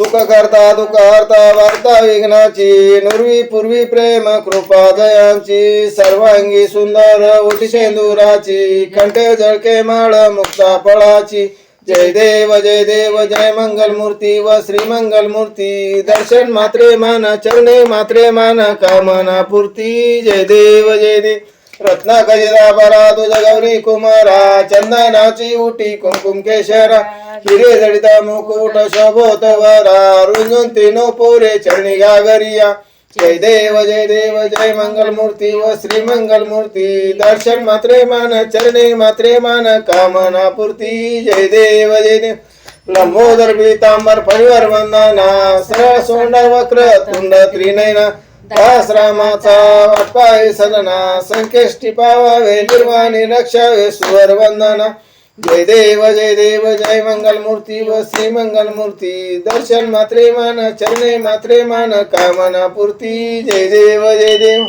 सुख करता दुःख हरता वार्ता विघ्नाची नुर्वी पूर्वी प्रेम कृपा दयांची सर्वांगी सुंदर उठी शेंदुराची कंठे जळके माळ मुक्ता फळाची. जय देव जय देव जय मंगल मूर्ती व श्री मंगल मूर्ती दर्शन मात्रे मान चरणे मात्रे मान कामना पूर्ती. जय देव जय देव. रत्न गजरा तुझ गौरी कुमारा चंदनाची उटी कुंकुम केशरा. हिरे जडिता मुकुट शोभोत वरा रुंजून तिनो पोरे चरणी गागरिया जय देव जय देव जय मंगल मूर्ती व श्री मंगल मूर्ती दर्शन मात्रे मान चरणे मात्रे मान कामना पूर्ती. जय देव जय देव. लंबोदर पीतांबर परिवार वंदना. सरळ सोंड वक्र तुंड त्रिनयना. आश्रमाचा रामाचा वाटपाय सदना संकेष्टी पावावे निर्वाणी रक्षावे सुवर वंदना जय देव जय देव जय मंगल मूर्ती व श्री मंगल मूर्ती दर्शन मात्रे मान चरणे मात्रे मान कामना पूर्ती. जय देव जय देव.